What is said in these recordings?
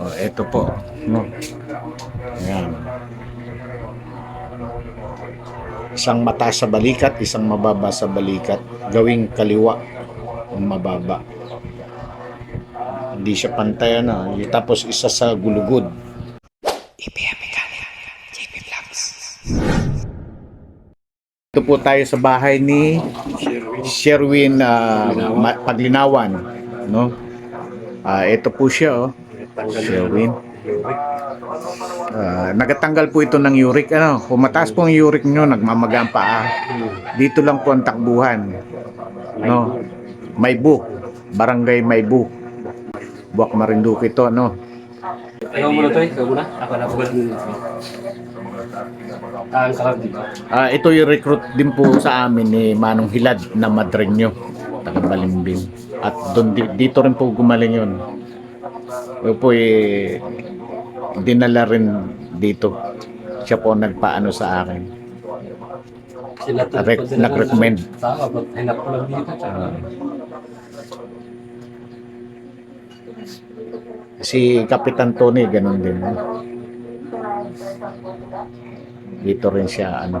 Oh, ito po. No? Ayan. Isang mata sa balikat, isang mababa sa balikat. Gawing kaliwa ang mababa. Hindi siya pantay ano. Tapos isa sa gulugod. Ito po tayo sa bahay ni Sherwin Ma- Paglinawan, no? Ah, ito po siya, oh. Sherwin. Ah, nagatanggal po ito ng uric, ano? Kung mataas po ang uric nyo, nagmamaga ang paa. Dito lang po ang takbuhan. No? Maybu. Barangay Maybu. Buwak Marinduque ito, no? Ikaw muna to, ikaw muna. Ako na dito. Ah, ito yung recruit din po sa amin ni Manong Hilad na Madrenyo, taga Balimbing. At doon di- dito rin po gumaling yun. Yung po eh, dinala rin dito. Siya po nagpaano sa akin. Sila to. Rec- nag-recommend. Tama, ba't hinap ko lang dito. Tsaka, Si Kapitan Tony, ganun din. Dito rin siya, ano.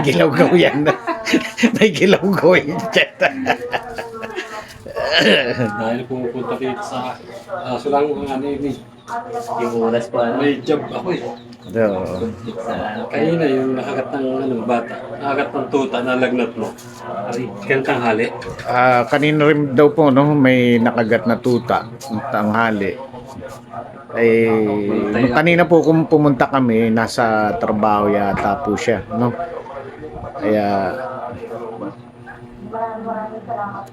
Gilaw-gaw yan. May gilaw-gaw yan. Dahil pumupunta dito sa aso lang ang ano yun eh. Yung oras pa, ano? May job ako eh. Oo. Sa, Kanina yung nakagat ng ano, bata. Nakagat ng tuta na lagnat mo. Ari, kang tanghali. Ah, kanina rin daw po no, may nakagat na tuta ng tanghali. Eh, kanina po kung pumunta kami, nasa trabaho yata po siya, no? Kaya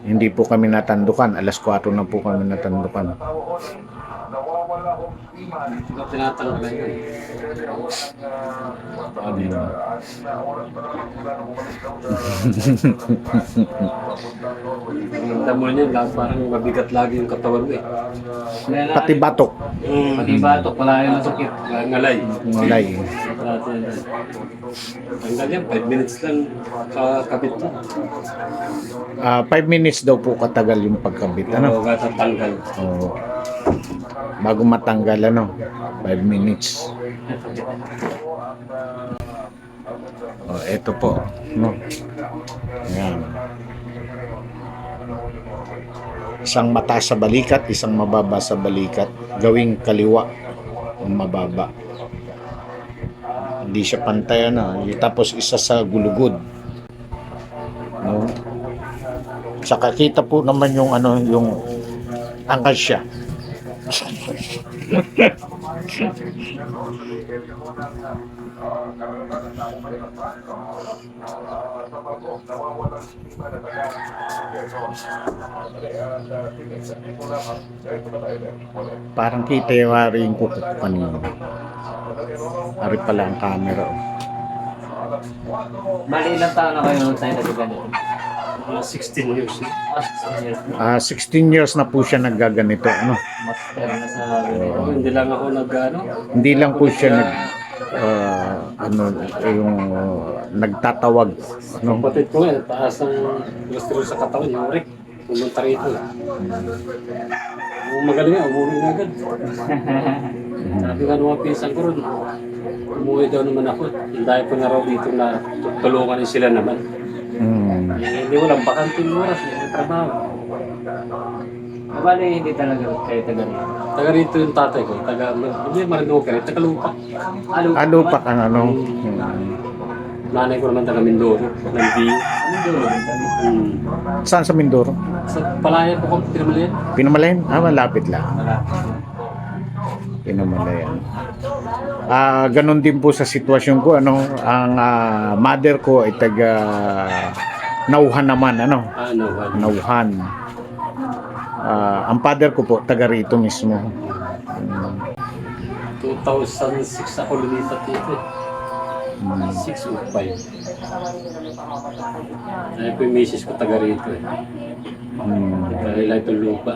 hindi po kami natandukan. Alas 4 na po kami natandukan. Sila tinatanong na yun. Ang damo niya, lahat parang mabigat lagi yung katawan mo eh. Pati batok, Pati batok, wala yung masakit. Ngalay. ngalay. Tanggal yan, 5 minutes lang kakabit mo. Ah, 5 minutes daw po katagal yung pagkabit, ano? Ano? Tanggal. Oo. Bago matanggal, ano? 5 minutes. Oh, eto po, no. Ayan. Isang mata sa balikat, isang mababa sa balikat, gawing kaliwa ang mababa. Hindi siya pantay ano, tapos isa sa gulugod. No? Saka kita po naman yung ano, yung angkas siya. Parang kita yung hari yung kuko ko kanina. Hari pala ang camera. oh. Bali, ilang taon na kayo tayo na ganito? Mga 16 years. eh. Ah, 16 years. Ah, 16 years na po siya naggaganito. Ano? Master na sa Oo, hindi lang ako nag ano. Hindi lang po siya nag ah, ano yung ah, nagtatawag no Kapatid ko nga, taas ng cholesterol sa katawan, yung uric. Pumunta rito. Nung magaling nga, umuwi na agad. Sabi nga nung mga pinsan ko ron, umuwi daw naman ako. Dahil ko na raw dito na tulungan sila naman. Eh, hindi walang bakanting oras, may trabaho. Ah, Bali, hindi talaga kayo taga rito. Taga rito yung tatay ko, taga, hindi Marinduque rin, taga lupa. Ano? ano pa ang ano mm. Nanay ko naman taga Mindoro. Ano dulo? Hmm. saan sa Mindoro Sa palayan po kung pinamalian. Pinamalayan ah malapit lang Wala. Pinamalayan Ah, ganun din po sa sitwasyon ko ano, ang ah, mother ko ay taga Nauhan naman ano, Ano, ano. Nauhan. Ah, ang father ko po taga rito mismo. Mm, 2006 ako lumipat dito eh. mm. 6 o 5. Ay po yung misis ko taga rito eh. Mm. Dahil itong lupa.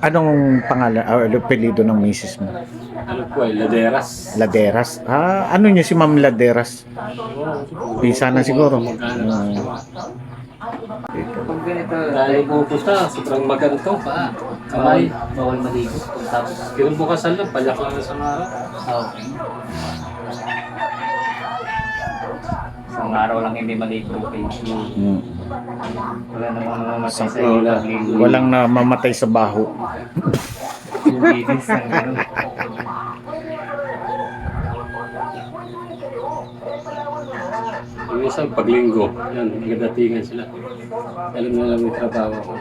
Anong pangalan, ah, apelido ng misis mo? Ano po ay Laderas. Laderas. Ah, ano niyo si Ma'am Laderas? Pisa na siguro. Mm. Pag ganito, Dahil pupunta, sobrang maganto pa. Kamay. bawal maligo. Tapos, Kinubukasan lang, palyak lang sa araw. oh. Isang araw lang hindi maligo. Okay. Mm. Wala namang mamamatay sa pagligo. Walang namamatay sa baho. Sumitis ng gano'n. Yung isang paglinggo, yan, nagdatingan sila. Alam na lang yung trabaho ko.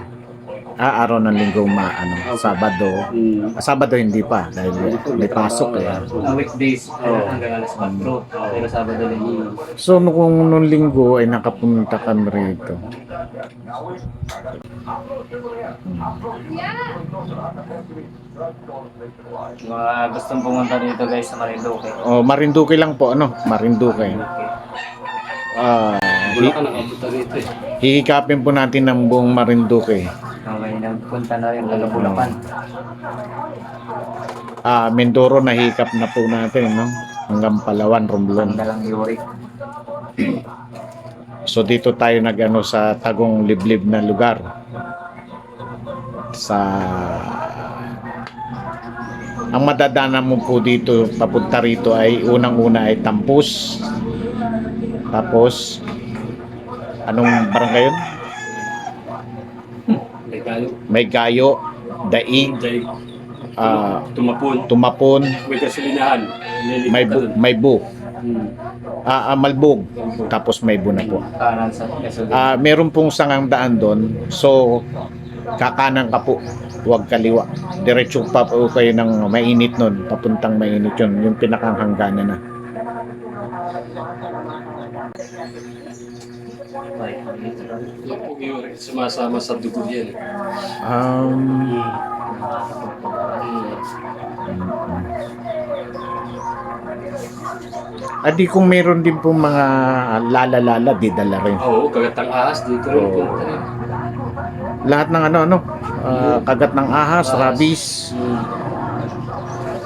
Ah, araw ng linggo ma ano, Sabado. Hmm. Ah, Sabado hindi pa dahil may pasok eh. Ang weekdays, Oo. hanggang alas 4. Pero Sabado din. So nung kung nung linggo ay nakapunta kami rito. Mga gustong pumunta dito guys sa Marinduque. Oh, Marinduque lang po ano, Marinduque. Ah, Wala ka nakapunta rito eh. hihikapin po natin ng buong Marinduque. Okay, nagpunta na rin taga Bulacan. Ah, Mindoro nahikap na po natin no. Hanggang Palawan, Romblon. Banda lang Yuri. So dito tayo nagano sa tagong liblib na lugar. Sa Ang madadaanan mo po dito papunta rito ay unang-una ay Tampus. Tapos anong barangay yun? May tayo. May Daig, Day. ah, Tumapon. Tumapon, May kasilinahan. may bu, may bu, Hmm. ah, ah, Malbog, tapos may bu na po. Kanan sa Quezon. Ah, meron pong sangang daan doon. So, kakanan ka po. Huwag kaliwa. Diretso pa po kayo ng mainit nun. Papuntang mainit yun. Yung pinakahangganan na. Yung po sumasama sa dugo yan. Um, Hmm. adi kung meron din pong mga lala-lala, di dala rin. Oo, kagatang ahas dito rin Oo. punta rin. Lahat ng ano, ano, ah, kagat ng ahas, rabies, Hmm.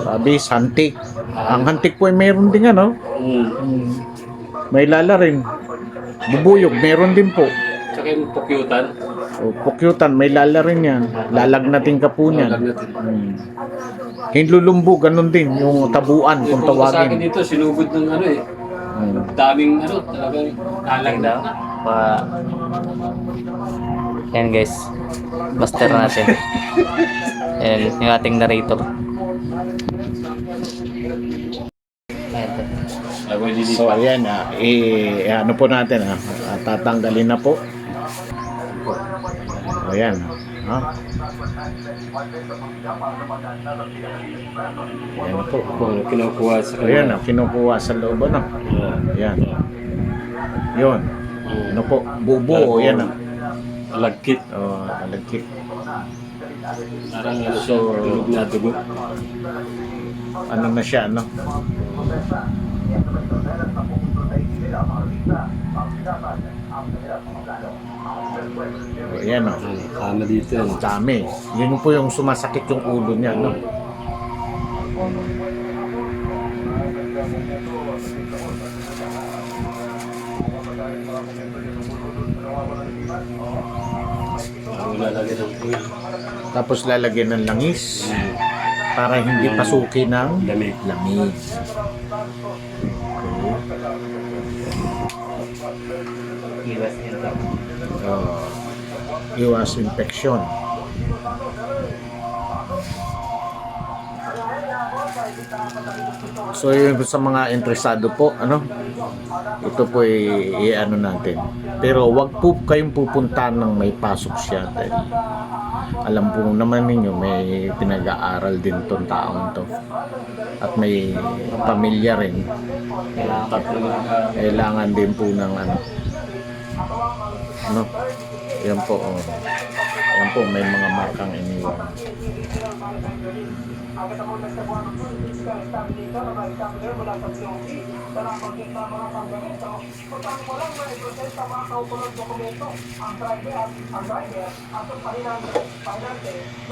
rabies, hantik. Ang hantik po ay meron din ano. Hmm. May lala rin. Bubuyog, meron din po. Tsaka yung pukyutan. O, pukyutan, may lala rin yan. Lalagnatin ka po niyan. Hmm. Hinlulumbo, ganun din. Yung tabuan, kung Yung sa akin tawagin. dito, sinugod ng ano eh. Hmm. Daming ano, talagang Alang daw. Pa... Yan guys. Master natin. Yan, yung ating narrator. So, ayan, ah, eh, ano po natin, ah, ah, tatanggalin na po. Ayan, ah. Ayan po. Kinukuha sa Ayan, ah, kinukuha sa loob, ano. Ayan. Yun. Ano po, bubo, yan, ah. Alagkit. Oh, alagkit. Parang tulog na dugo. Ano na siya, ano? Ayan, oh. Ano, kama dito yan. Dami. Yun po yung sumasakit yung ulo niya, no? Ang lalagyan ng puwil. Tapos lalagyan ng langis para hindi pasukin ng Lamig. lamig. Iwas infection. So yun sa mga interesado po, ano, ito po i, ano natin. Pero wag po kayong pupunta ng may pasok siya dahil alam po naman ninyo may pinag-aaral din tong taong to. At may pamilya rin. Kailangan din po ng ano? Ano yan po oh. yan po may mga markang iniwan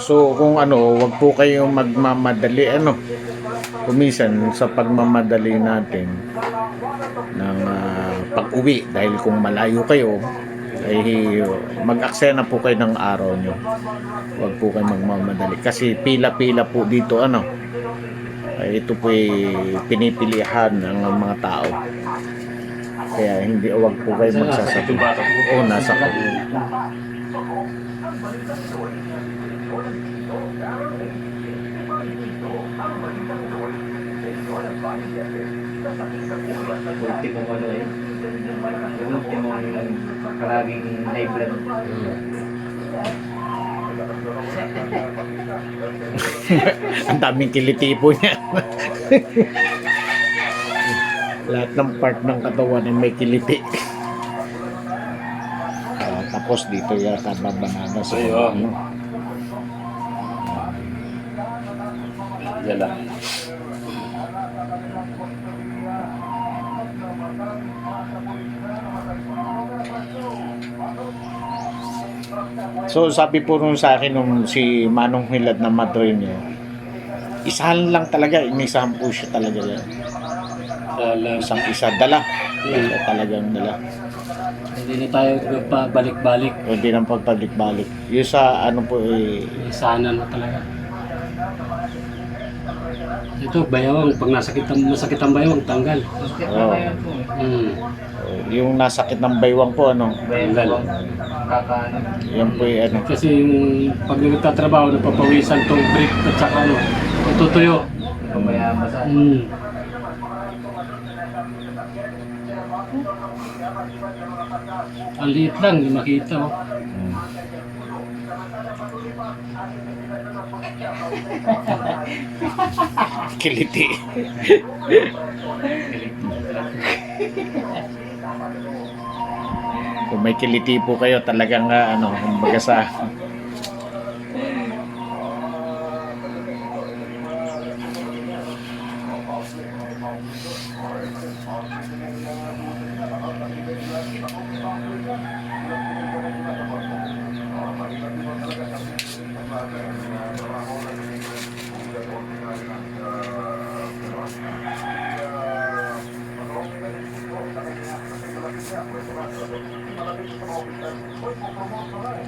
So kung ano, wag po kayong magmamadali ano. Kumisan sa pagmamadali natin ng ah, pag-uwi dahil kung malayo kayo ay mag-aksena po kayo ng araw nyo. Wag po kayo magmamadali kasi pila-pila po dito ano. Ay, ito po ay pinipilihan ng mga tao. Kaya hindi wag po kayo magsasabi. Oo, nasa ultimong ano eh. Yung ultimong karaging high blood. Ang daming kiliti po niya. Lahat ng part ng katawan ay may kiliti. Ah, tapos dito yata babanana sa Ayun. ano. Yan lang. So sabi po nung sa akin nung si Manong Hilad na madre niya, isahan lang talaga, inisahan po siya talaga yan. Isang isa, dala. Dala, talagang dala. Hindi na tayo pabalik-balik. Hindi nang pagpalik-balik. Yung sa ano po eh, Sana na talaga. Ito, bayawang. Pag nasakit ang, masakit ang bayawang, tanggal. Masakit Oo. na yan po. Hmm. Yung nasakit ng baywang po ano. Kakaano. yan po yung ano. Kasi yung pag nagtatrabaho, napapawisan tong brick at saka ano, basa. Hmm. Ang liit lang, hindi makita oh. Mm. Kiliti. Kung may kiliti po kayo, talagang ah, ano, kumbaga sa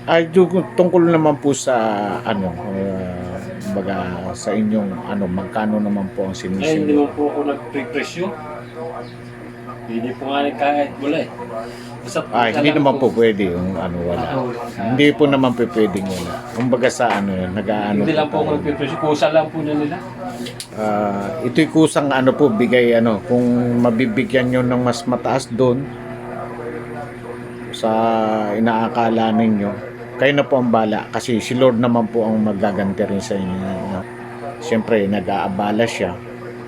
ay tungkol naman po sa ano, uh, baga sa inyong ano, magkano naman po ang Eh, hindi sinisingil. mo po ako nag-pre-presyo. Hindi po nga kahit wala eh. Basta Ah, hindi naman po pwede yung ano wala. Hindi po naman po pwedeng wala. Kumbaga sa ano, nag-aano Hindi lang po ako nag-pre-presyo. Kusa lang po na nila. Ah, ito'y kusang ano po, bigay ano, kung mabibigyan nyo ng mas mataas doon sa inaakala ninyo, kayo na po ang bala kasi si Lord naman po ang magaganti rin sa inyo. Siyempre, nag-aabala siya.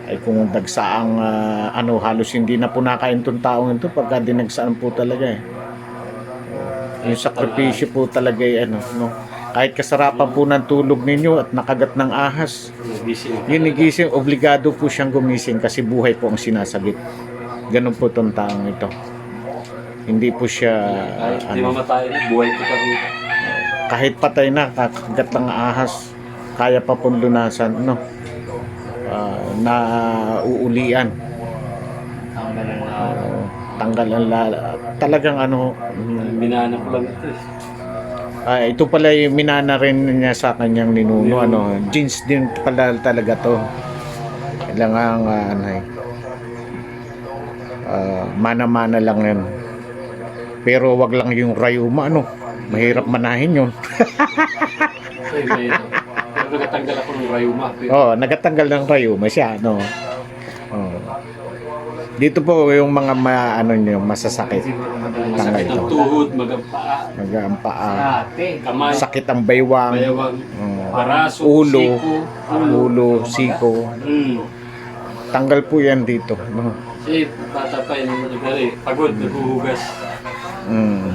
Ay kung dagsaang ah, ano, halos hindi na po nakain tong taong ito pagka dinagsaan po talaga eh. Yung sakripisyo po talaga eh, ano, no? Kahit kasarapan po ng tulog ninyo at nakagat ng ahas, Nagising. Ginigising, obligado po siyang gumising kasi buhay po ang sinasagit. Ganun po tong taong ito. Hindi po siya, Kahit hindi ano, mamatay, buhay ko pa rin. kahit patay na, kakagat ng ahas, kaya pa pong lunasan, no? Ah, na uulian. Ang ganun na. Ah, tanggal ang lala. Talagang ano, mm, Minana ko lang ito eh. ah, ito pala yung minana rin niya sa kanyang ninuno, ano, jeans din pala talaga to. Kailangan, ah, ano eh, ah, mana-mana lang yan. Pero wag lang yung rayuma, ano, mahirap manahin yun. Nagatanggal ako ng rayuma. Pero Oh, nagatanggal ng rayuma siya, no. Oh. Dito po yung mga ma, ano nyo, masasakit. Masakit ang tuhod, magampaa, Nagampaa. Ate. kamay, Sakit ang baywang. bayawang, Oh. paraso, Ulo. siko, ulo. Ulo, siko. Mm. Tanggal po yan dito. No? Eh, bata pa yun, pagod, naghuhugas. Mm.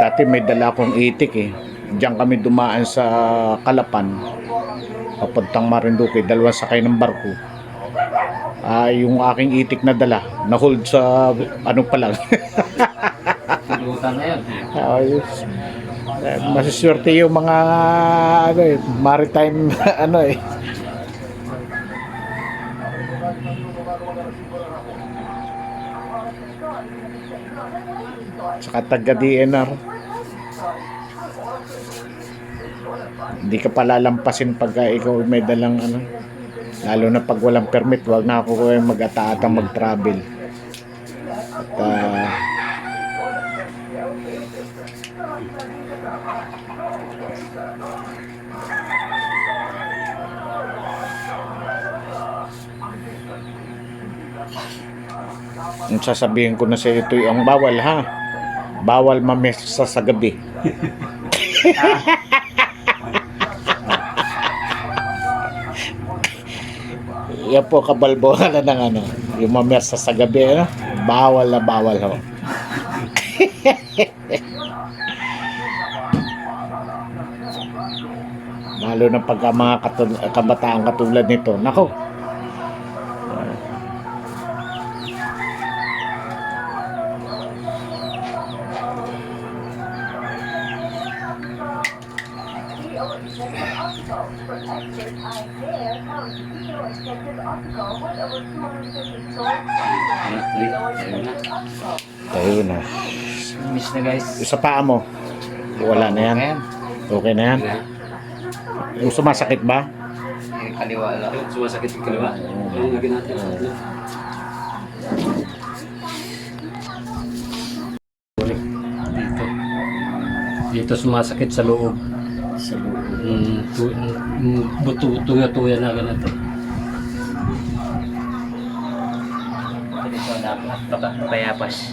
Dati may dala akong itik eh. Diyan kami dumaan sa Kalapan. Papuntang Marinduque. Dalawang sakay ng barko. Ah, yung aking itik na dala, na-hold sa ano pa lang. Tulutan na yun. Ayos. Eh, Masiswerte yung mga ano eh, maritime ano eh. Saka taga DNR. Hindi ka palalampasin pagka ikaw may dalang ano. Lalo na pag walang permit, wag na ako mag-ataatang mag-travel. At ah, Ang sasabihin ko na sa ito ang bawal ha. Bawal mamesa sa gabi. Yan po kabalbohan ng ano, yung mamesa sa gabi, ano? bawal na bawal ho. Lalo na pagka mga katul- kabataan katulad nito. Nako, na guys. Sa paa mo, wala na yan. Okay na yan. Yung sumasakit ba? Yung kaliwa lang. Sumasakit yung kaliwa. Ayun, lagyan natin. Ayun. Dito. Dito sumasakit sa loob. Sa loob. Mm, tu, mm, buto, tuya-tuya na ganito. Ito na baka payapas.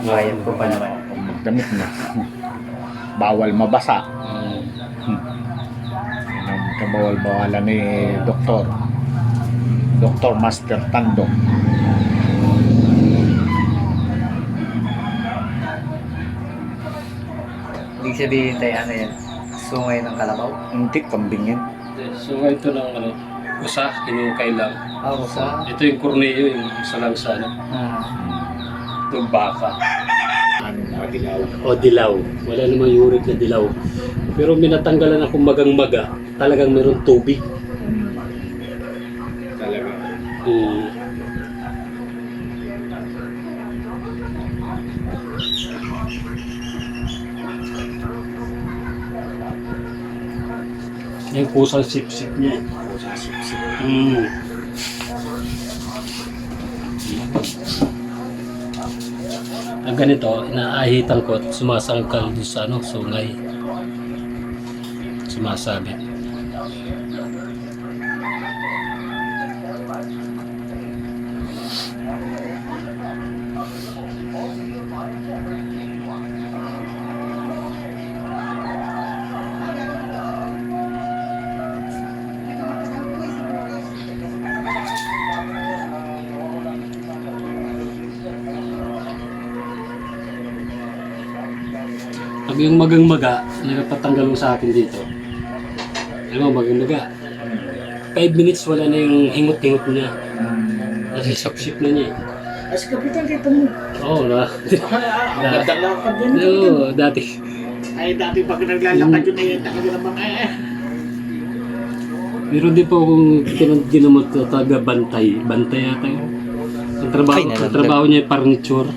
Bayan ko pa naman. Magdamit na. Bawal mabasa. Ang kabawal-bawalan ni Doktor. Doktor Master Tando. Ibig sabihin tayo ano yan. Sungay ng kalabaw. Hindi, kambing yan. So ito lang ano, usa, hinukay lang. Ah, sa. Ito yung korneo, yung isa lang sa ano, Hmm. itong baka. Madilaw. O dilaw. Wala namang uric na dilaw. Pero minatanggalan akong magang maga, talagang meron tubig. Talaga. Mm. Yung kusang sip-sip niya. Mm. Ang ganito, inaahitan ko at sumasangkal doon sa ano, sungay. Sumasabit. Pag yung magang maga, nagpatanggal mo sa akin dito. Alam mo, magang maga. 5 minutes wala na yung hingot-hingot niya. Kasi sip na niya eh. As kapitan kita mo. Oo na. Nagdalakad yun. Oo, dati. Ay, dati pag naglalakad yun, ay talaga namang eh. Meron din po akong ginamot na taga bantay. Bantay yata yun. Ang trabaho, ang trabaho niya ay furniture.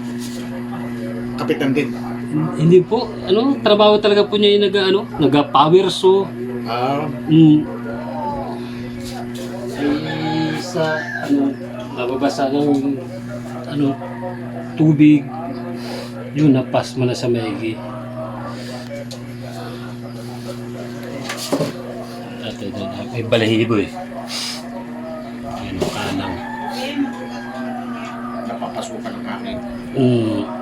Kapitan din. Hindi po, ano, trabaho talaga po niya yung nag, ano, naga-power saw. Ah, Mm. Ay, sa, ano, nababasa ng, ano, tubig. Yun, napas mo na sa maigi. At ito, may balahibo eh. Yan, kalang. Napapasukan ng akin. Mm.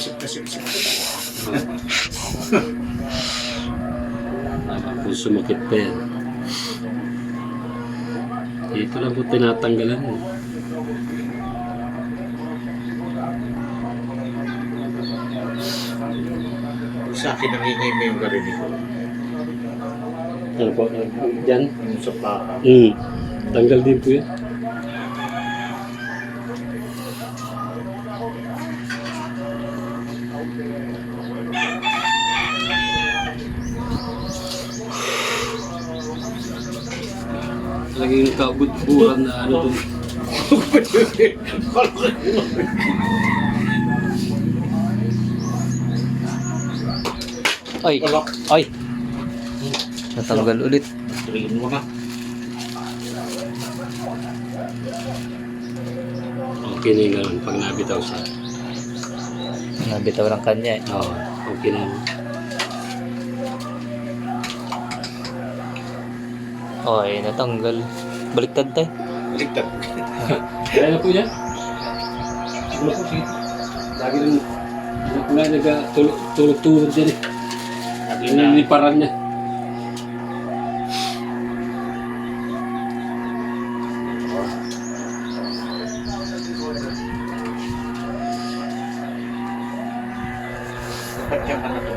Sip-sip na. Tama po, sumakit pa yan. Dito lang po tinatanggalan. eh. Sa akin nangingay yung garinig ko. Ano po? Diyan? Yung sa baka. Mm. Tanggal din po yan. Talagang kabut-buran na ano dun. Ay! Ay! Natanggal ulit. Train mo na. Okay na yung ganun pag nabitaw siya. Nabitaw ng kanya eh. Oo, okay na yun. Oh, ay natanggal. Baliktad tayo. Ligtad. Kaya na po yan. Siguro po, sige. Lagi lang, hindi ko na nagtulog-tulog dyan eh. Yung niliparan niya. Dapat yan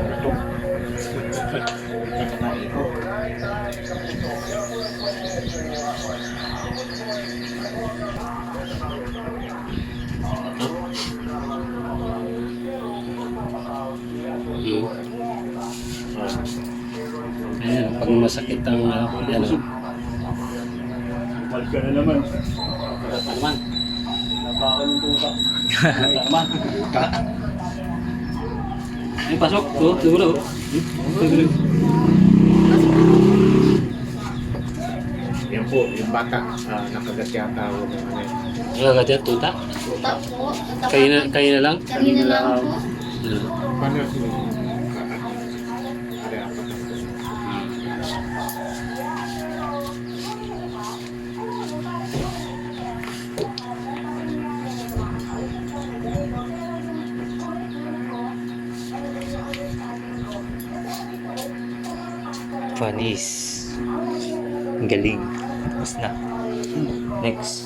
yan. Balik ka na naman. Naman. Nabakan yung tuta. Naman. Ay, pasok. Oo, siguro. Siguro. Yan po, yung bata, ah, nakagat yata ako ng ano yun. Nakagat yan, tuta. Tuta po. Kayo na, kayo na lang. Kanina lang po. Ano? Paano yung Ang galing. Tapos na. Next.